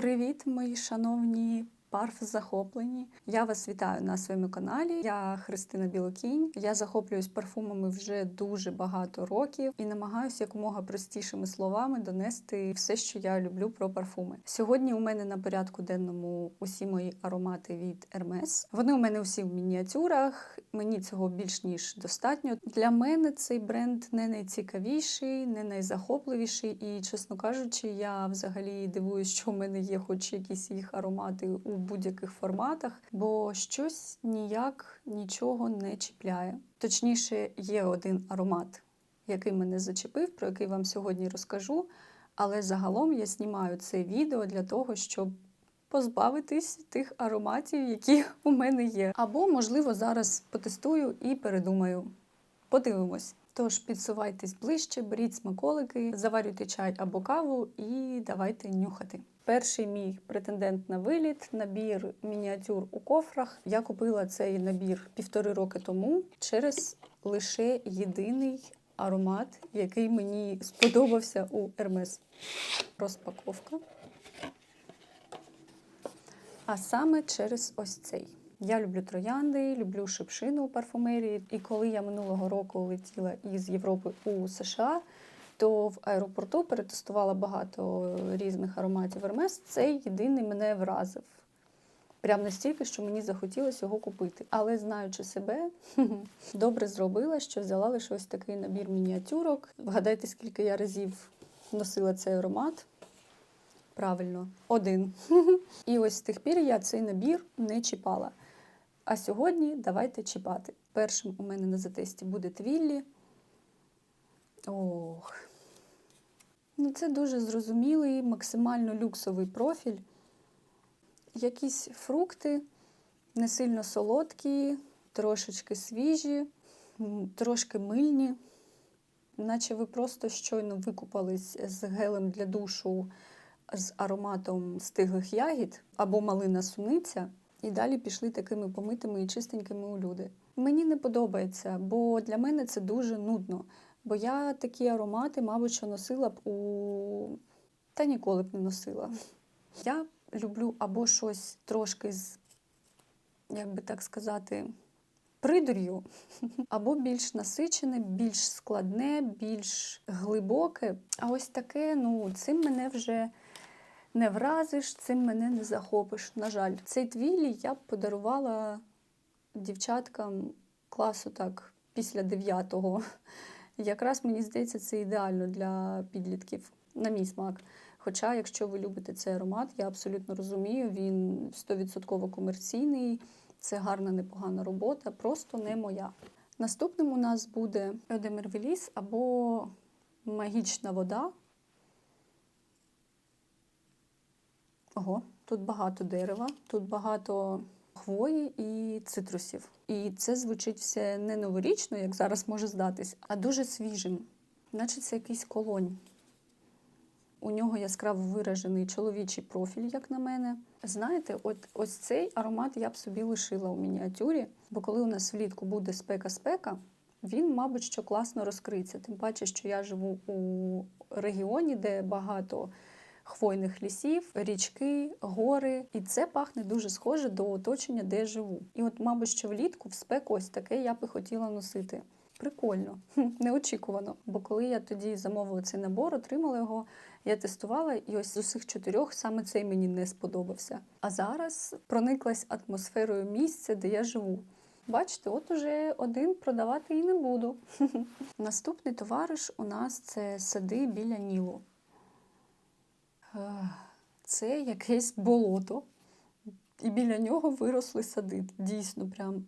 Привіт, мої шановні парф захоплені. Я вас вітаю на своєму каналі. Я Христина Білокінь. Я захоплююсь парфумами вже дуже багато років і намагаюся якомога простішими словами донести все, що я люблю про парфуми. Сьогодні у мене на порядку денному усі мої аромати від Hermes. Вони у мене усі в мініатюрах. Мені цього більш ніж достатньо. Для мене цей бренд не найцікавіший, не найзахопливіший. І, чесно кажучи, я взагалі дивуюсь, що в мене є хоч якісь їх аромати у будь-яких форматах, бо щось ніяк нічого не чіпляє. Точніше, є один аромат, який мене зачепив, про який вам сьогодні розкажу. Але загалом я знімаю це відео для того, щоб позбавитись тих ароматів, які у мене є. Або, можливо, зараз потестую і передумаю. Подивимось. Тож підсувайтесь ближче, беріть смаколики, заварюйте чай або каву і давайте нюхати. Перший мій претендент на виліт набір мініатюр у кофрах. Я купила цей набір півтори роки тому через лише єдиний аромат, який мені сподобався у Hermes. Розпаковка. А саме через ось цей. Я люблю троянди, люблю шипшину у парфумерії. І коли я минулого року летіла із Європи у США, то в аеропорту перетестувала багато різних ароматів Hermes. Цей єдиний мене вразив. Прям настільки, що мені захотілося його купити. Але знаючи себе, добре зробила, що взяла лише ось такий набір мініатюрок. Вгадайте, скільки я разів носила цей аромат. Правильно, один. І ось з тих пір я цей набір не чіпала. А сьогодні давайте чіпати. Першим у мене на затесті буде твіллі. Ох. Ну, це дуже зрозумілий, максимально люксовий профіль. Якісь фрукти не сильно солодкі, трошечки свіжі, трошки мильні, наче ви просто щойно викупались з гелем для душу з ароматом стиглих ягід або малина суниця, і далі пішли такими помитими і чистенькими у люди. Мені не подобається, бо для мене це дуже нудно. Бо я такі аромати, мабуть, що носила б у. та ніколи б не носила. Я люблю або щось трошки з, як би так сказати, придур'ю, або більш насичене, більш складне, більш глибоке. А ось таке, ну, цим мене вже не вразиш, цим мене не захопиш. На жаль, цей твілі я б подарувала дівчаткам класу так після дев'ятого. Якраз мені здається, це ідеально для підлітків, на мій смак. Хоча, якщо ви любите цей аромат, я абсолютно розумію, він 100% комерційний, це гарна, непогана робота, просто не моя. Наступним у нас буде Едемервеліс або магічна вода. Ого, тут багато дерева, тут багато хвої і цитрусів. І це звучить все не новорічно, як зараз може здатись, а дуже свіжим, наче це якийсь колонь. У нього яскраво виражений чоловічий профіль, як на мене. Знаєте, от ось цей аромат я б собі лишила у мініатюрі, бо коли у нас влітку буде спека-спека, він, мабуть, що класно розкриється. Тим паче, що я живу у регіоні, де багато хвойних лісів, річки, гори. І це пахне дуже схоже до оточення, де я живу. І от, мабуть, що влітку в спеку ось таке я би хотіла носити. Прикольно, неочікувано. Бо коли я тоді замовила цей набор, отримала його, я тестувала, і ось з усіх чотирьох саме цей мені не сподобався. А зараз прониклась атмосферою місця, де я живу. Бачите, от уже один продавати і не буду. Наступний товариш у нас це сади біля Нілу. Ех, Це якесь болото, і біля нього виросли сади. Дійсно, прям.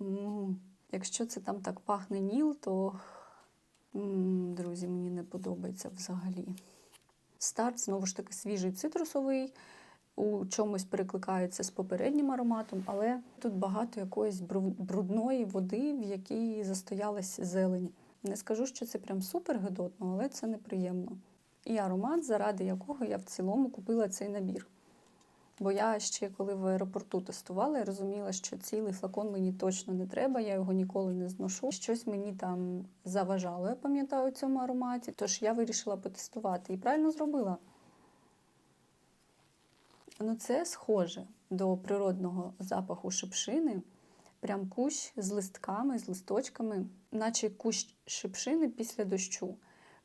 Якщо це там так пахне ніл, то, друзі, мені не подобається взагалі. Старт, знову ж таки, свіжий цитрусовий, у чомусь перекликається з попереднім ароматом, але тут багато якоїсь брудної води, в якій застоялась зелень. Не скажу, що це прям супер гидотно, але це неприємно. І аромат, заради якого я в цілому купила цей набір. Бо я ще коли в аеропорту тестувала, я розуміла, що цілий флакон мені точно не треба, я його ніколи не зношу. Щось мені там заважало, я пам'ятаю, у цьому ароматі. Тож я вирішила потестувати і правильно зробила. Ну, це схоже до природного запаху шипшини. Прям кущ з листками, з листочками, наче кущ шипшини після дощу.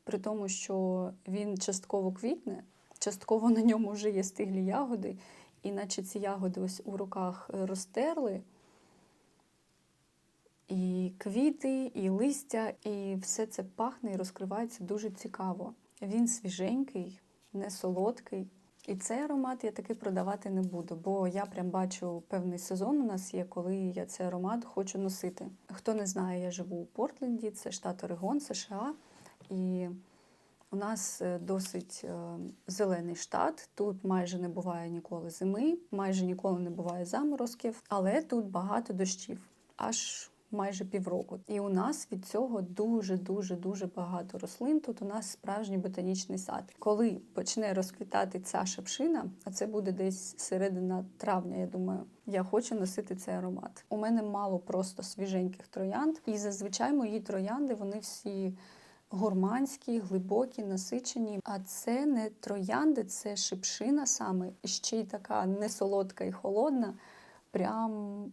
При тому, що він частково квітне, частково на ньому вже є стиглі ягоди, і наче ці ягоди ось у руках розтерли. І квіти, і листя, і все це пахне і розкривається дуже цікаво. Він свіженький, не солодкий. І цей аромат я таки продавати не буду, бо я прям бачу певний сезон у нас є, коли я цей аромат хочу носити. Хто не знає, я живу у Портленді, це штат Орегон, США. І у нас е, досить е, зелений штат. Тут майже не буває ніколи зими, майже ніколи не буває заморозків, але тут багато дощів. Аж майже півроку. І у нас від цього дуже дуже багато рослин. Тут у нас справжній ботанічний сад. Коли почне розквітати ця шепшина, а це буде десь середина травня, я думаю. Я хочу носити цей аромат. У мене мало просто свіженьких троянд, і зазвичай мої троянди вони всі. Гурманські, глибокі, насичені. А це не троянди, це шипшина саме. І ще й така не солодка і холодна. Прям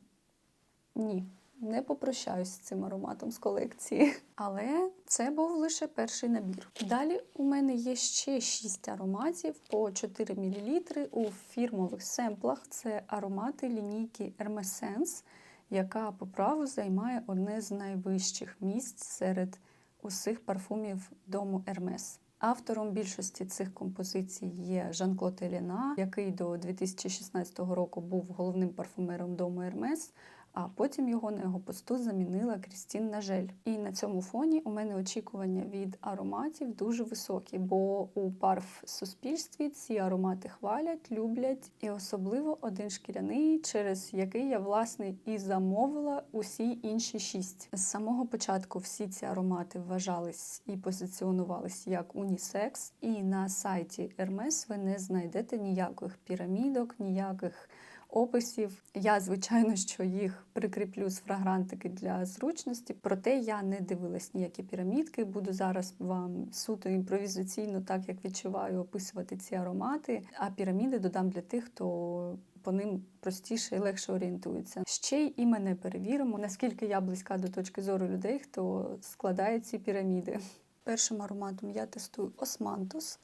ні не попрощаюсь з цим ароматом з колекції. Але це був лише перший набір. Далі у мене є ще 6 ароматів по 4 мл у фірмових семплах. Це аромати лінійки Hermescence, яка по праву займає одне з найвищих місць серед усіх парфумів дому Ермес. Автором більшості цих композицій є Жан-Клод Еліна, який до 2016 року був головним парфумером дому Hermes, а потім його на його посту замінила Крістін Нажель. І на цьому фоні у мене очікування від ароматів дуже високі, бо у парф суспільстві ці аромати хвалять, люблять, і особливо один шкіряний, через який я власне і замовила усі інші шість. З самого початку всі ці аромати вважались і позиціонувались як унісекс, і на сайті Hermes ви не знайдете ніяких пірамідок, ніяких описів. Я, звичайно, що їх прикріплю з фрагрантики для зручності, проте я не дивилась ніякі пірамідки. Буду зараз вам суто імпровізаційно, так як відчуваю, описувати ці аромати. А піраміди додам для тих, хто. По ним простіше і легше орієнтується. Ще й і мене перевіримо, наскільки я близька до точки зору людей, хто складає ці піраміди. Першим ароматом я тестую Османтус.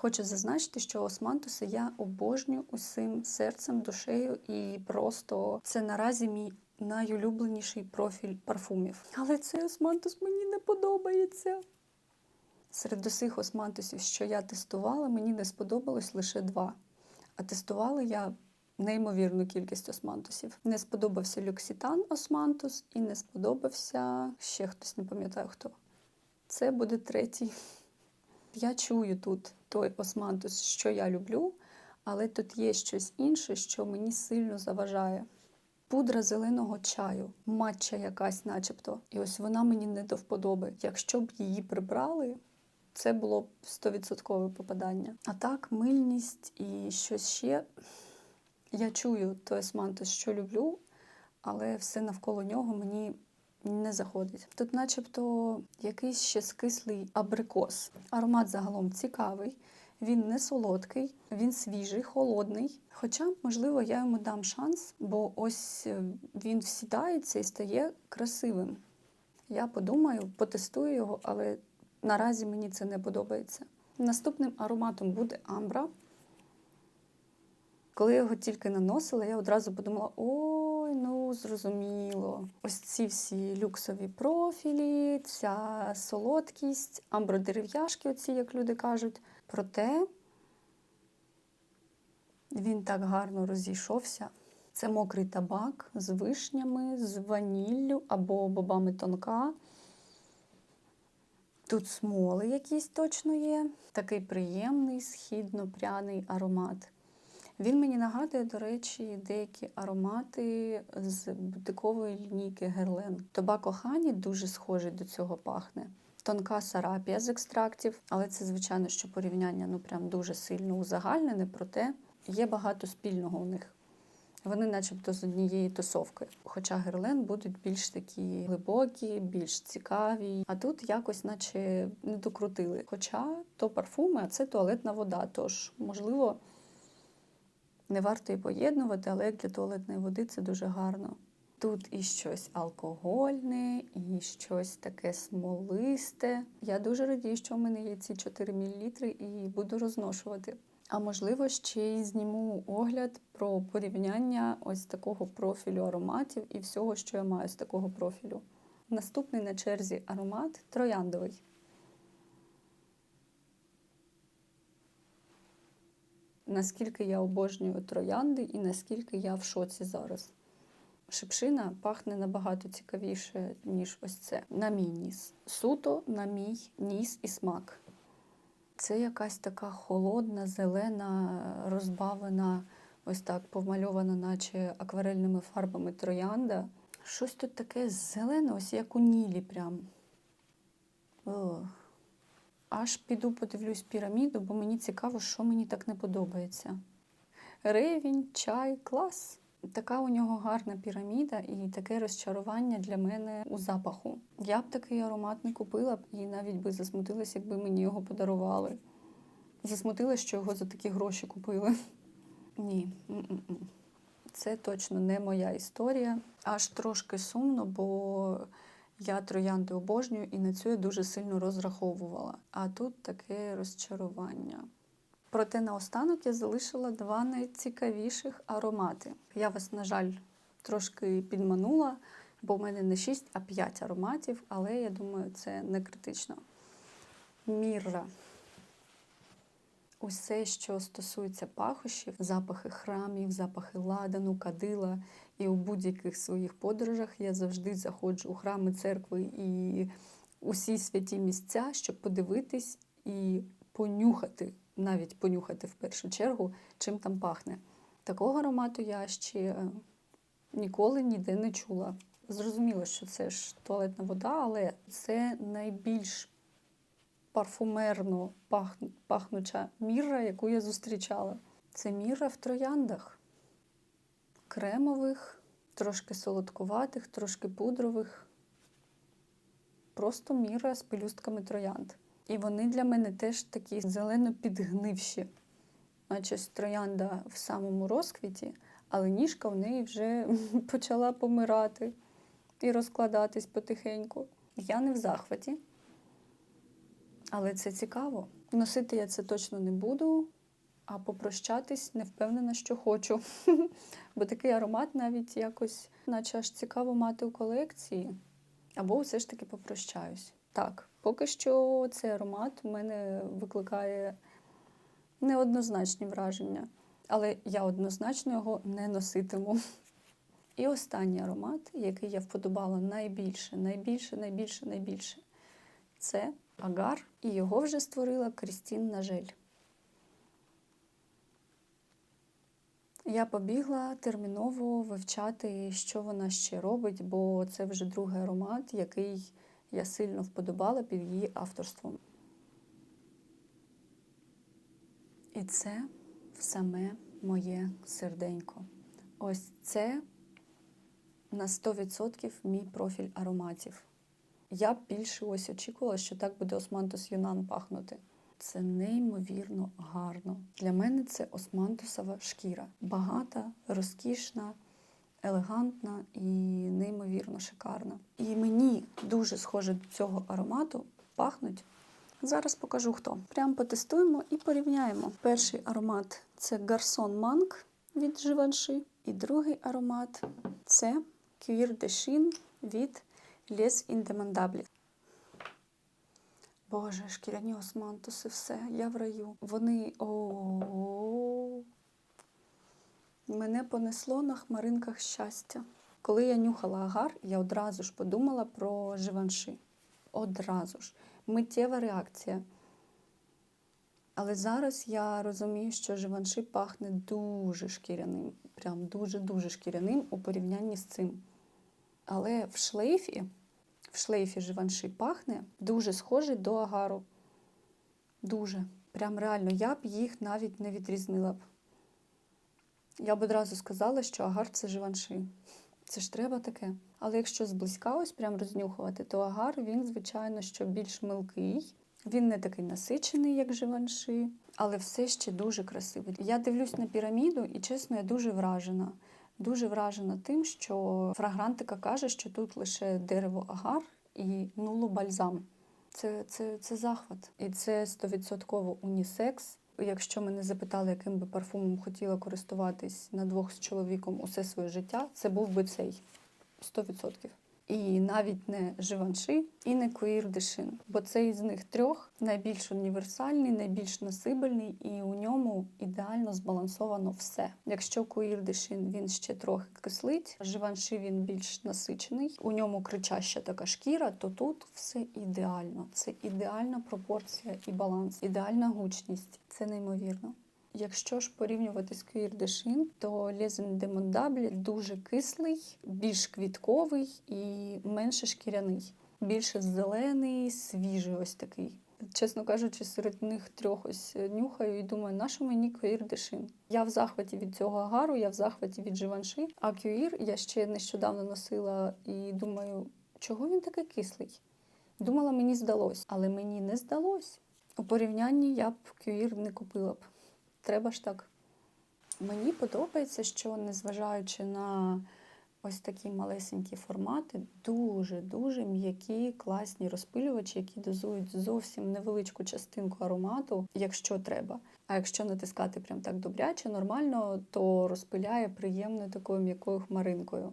Хочу зазначити, що османтуси я обожнюю усім серцем, душею, і просто це наразі мій найулюбленіший профіль парфумів. Але цей османтус мені не подобається. Серед усіх османтусів, що я тестувала, мені не сподобалось лише два. А тестувала я неймовірну кількість османтусів. Не сподобався люксітан османтус і не сподобався ще хтось, не пам'ятаю хто. Це буде третій. Я чую тут той османтус, що я люблю, але тут є щось інше, що мені сильно заважає. Пудра зеленого чаю, матча якась, начебто. І ось вона мені не до вподоби. Якщо б її прибрали, це було б 100% попадання. А так, мильність і щось ще. Я чую той османтус, що люблю, але все навколо нього мені не заходить. Тут, начебто, якийсь ще скислий абрикос. Аромат загалом цікавий, він не солодкий, він свіжий, холодний. Хоча, можливо, я йому дам шанс, бо ось е, він всідається і стає красивим. Я подумаю, потестую його, але наразі мені це не подобається. Наступним ароматом буде амбра. Коли я його тільки наносила, я одразу подумала: ой, зрозуміло. Ось ці всі люксові профілі, ця солодкість, амбродерев'яшки, оці, як люди кажуть. Проте він так гарно розійшовся. Це мокрий табак з вишнями, з ваніллю або бобами тонка. Тут смоли якісь точно є. Такий приємний східно-пряний аромат. Він мені нагадує, до речі, деякі аромати з бутикової лінійки Герлен. Тобако Хані дуже схожий до цього пахне. Тонка сарапія з екстрактів, але це, звичайно, що порівняння ну прям дуже сильно узагальнене, проте є багато спільного у них. Вони, начебто, з однієї тусовки. Хоча герлен будуть більш такі глибокі, більш цікаві. А тут якось, наче не докрутили. Хоча то парфуми, а це туалетна вода. Тож, можливо, Не варто і поєднувати, але як для туалетної води це дуже гарно. Тут і щось алкогольне, і щось таке смолисте. Я дуже радію, що в мене є ці 4 мл і буду розношувати. А можливо, ще й зніму огляд про порівняння ось такого профілю ароматів і всього, що я маю з такого профілю. Наступний на черзі аромат трояндовий. Наскільки я обожнюю троянди і наскільки я в шоці зараз. Шипшина пахне набагато цікавіше, ніж ось це. На мій ніс. Суто на мій ніс і смак. Це якась така холодна, зелена, розбавлена, ось так повмальована, наче акварельними фарбами троянда. Щось тут таке зелене, ось як у Нілі прям. О. Аж піду подивлюсь піраміду, бо мені цікаво, що мені так не подобається. Ревінь, чай, клас. Така у нього гарна піраміда і таке розчарування для мене у запаху. Я б такий аромат не купила б і навіть би засмутилась, якби мені його подарували. Засмутилась, що його за такі гроші купили. Ні, це точно не моя історія. Аж трошки сумно, бо я троянди обожнюю і на цю я дуже сильно розраховувала. А тут таке розчарування. Проте наостанок я залишила два найцікавіших аромати. Я вас, на жаль, трошки підманула, бо в мене не 6, а 5 ароматів, але я думаю, це не критично. Мірра. Усе, що стосується пахощів, запахи храмів, запахи ладану, кадила. І у будь-яких своїх подорожах я завжди заходжу у храми, церкви і усі святі місця, щоб подивитись і понюхати, навіть понюхати в першу чергу, чим там пахне. Такого аромату я ще ніколи ніде не чула. Зрозуміло, що це ж туалетна вода, але це найбільш парфумерно пахнуча мірра, яку я зустрічала. Це мірра в трояндах. Кремових, трошки солодкуватих, трошки пудрових. Просто міра з пелюстками троянд. І вони для мене теж такі зелено підгнивші, наче троянда в самому розквіті, але ніжка в неї вже почала помирати і розкладатись потихеньку. Я не в захваті. Але це цікаво. Носити я це точно не буду, а попрощатись не впевнена, що хочу. Бо такий аромат навіть якось, наче аж цікаво мати у колекції. Або все ж таки попрощаюсь. Так, поки що цей аромат у мене викликає неоднозначні враження, але я однозначно його не носитиму. І останній аромат, який я вподобала найбільше, найбільше, найбільше, найбільше, це агар, і його вже створила Крістін Нажель. Я побігла терміново вивчати, що вона ще робить, бо це вже другий аромат, який я сильно вподобала під її авторством. І це саме моє серденько. Ось це на 100% мій профіль ароматів. Я більше ось очікувала, що так буде османтус Юнан пахнути. Це неймовірно гарно. Для мене це османтусова шкіра. Багата, розкішна, елегантна і неймовірно шикарна. І мені дуже схоже до цього аромату пахнуть. Зараз покажу хто. Прям потестуємо і порівняємо. Перший аромат це Гарсон Манк від Givenchy. І другий аромат це de Chine від Les Indemandables. Боже, шкіряні османтуси, все, я в раю. Вони о. Мене понесло на хмаринках щастя. Коли я нюхала агар, я одразу ж подумала про живанши. Одразу ж. Миттєва реакція. Але зараз я розумію, що живанши пахне дуже шкіряним. Прям дуже-дуже шкіряним у порівнянні з цим. Але в шлейфі в шлейфі живанши пахне дуже схожий до агару. Дуже. Прям реально, я б їх навіть не відрізнила б. Я б одразу сказала, що агар це живанши. Це ж треба таке. Але якщо зблизька ось прям рознюхувати, то агар він, звичайно, що більш милкий, Він не такий насичений, як Живанши, але все ще дуже красивий. Я дивлюсь на піраміду, і чесно, я дуже вражена. Дуже вражена тим, що фрагрантика каже, що тут лише дерево агар і нулу бальзам. Це, це, це захват. І це стовідсотково унісекс. Якщо мене запитали, яким би парфумом хотіла користуватись на двох з чоловіком усе своє життя, це був би цей 100%. І навіть не Живанши, і не Куїр Дешин. Бо цей з них трьох найбільш універсальний, найбільш насибельний, і у ньому ідеально збалансовано все. Якщо Куїр Дешин він ще трохи кислить, Живанши він більш насичений, у ньому кричаща така шкіра, то тут все ідеально. Це ідеальна пропорція і баланс, ідеальна гучність. Це неймовірно. Якщо ж порівнювати з de то Лезен де Мондаблі дуже кислий, більш квітковий і менше шкіряний, більше зелений, свіжий ось такий. Чесно кажучи, серед них трьох ось нюхаю і думаю, на що мені de Chine? Я в захваті від цього агару, я в захваті від Живанши, а Cuir я ще нещодавно носила і думаю, чого він такий кислий? Думала, мені здалось, але мені не здалось. У порівнянні я б Cuir не купила б. Треба ж так. Мені подобається, що незважаючи на ось такі малесенькі формати, дуже-дуже м'які, класні розпилювачі, які дозують зовсім невеличку частинку аромату, якщо треба. А якщо натискати прям так добряче, нормально, то розпиляє приємною такою м'якою хмаринкою.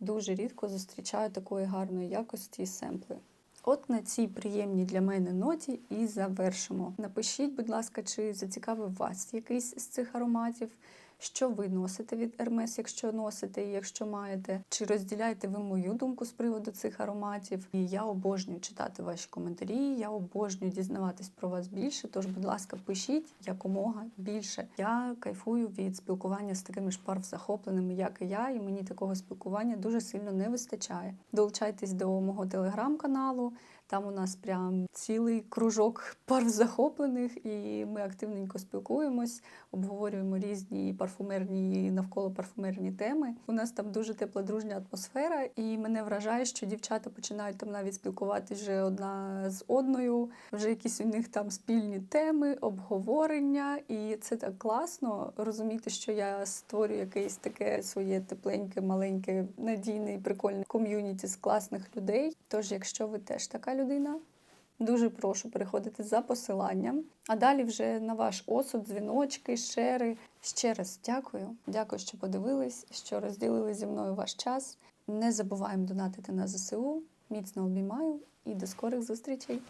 Дуже рідко зустрічаю такої гарної якості семпли. От на цій приємній для мене ноті і завершимо. Напишіть, будь ласка, чи зацікавив вас якийсь з цих ароматів, що ви носите від Hermes, якщо носите і якщо маєте, чи розділяєте ви мою думку з приводу цих ароматів. І я обожнюю читати ваші коментарі, я обожнюю дізнаватись про вас більше. Тож, будь ласка, пишіть якомога більше. Я кайфую від спілкування з такими ж парфзахопленими, як і я, і мені такого спілкування дуже сильно не вистачає. Долучайтесь до мого телеграм-каналу. Там у нас прям цілий кружок парфзахоплених, і ми активненько спілкуємось, обговорюємо різні парфумерні навколо парфумерні теми. У нас там дуже тепла дружня атмосфера, і мене вражає, що дівчата починають там навіть спілкуватися вже одна з одною. Вже якісь у них там спільні теми, обговорення, і це так класно розуміти, що я створюю якесь таке своє тепленьке, маленьке, надійне і прикольне ком'юніті з класних людей. Тож, якщо ви теж така людина. Дуже прошу переходити за посиланням. А далі вже на ваш осуд, дзвіночки, шери. Ще раз дякую. Дякую, що подивились, що розділили зі мною ваш час. Не забуваємо донатити на ЗСУ. Міцно обіймаю і до скорих зустрічей!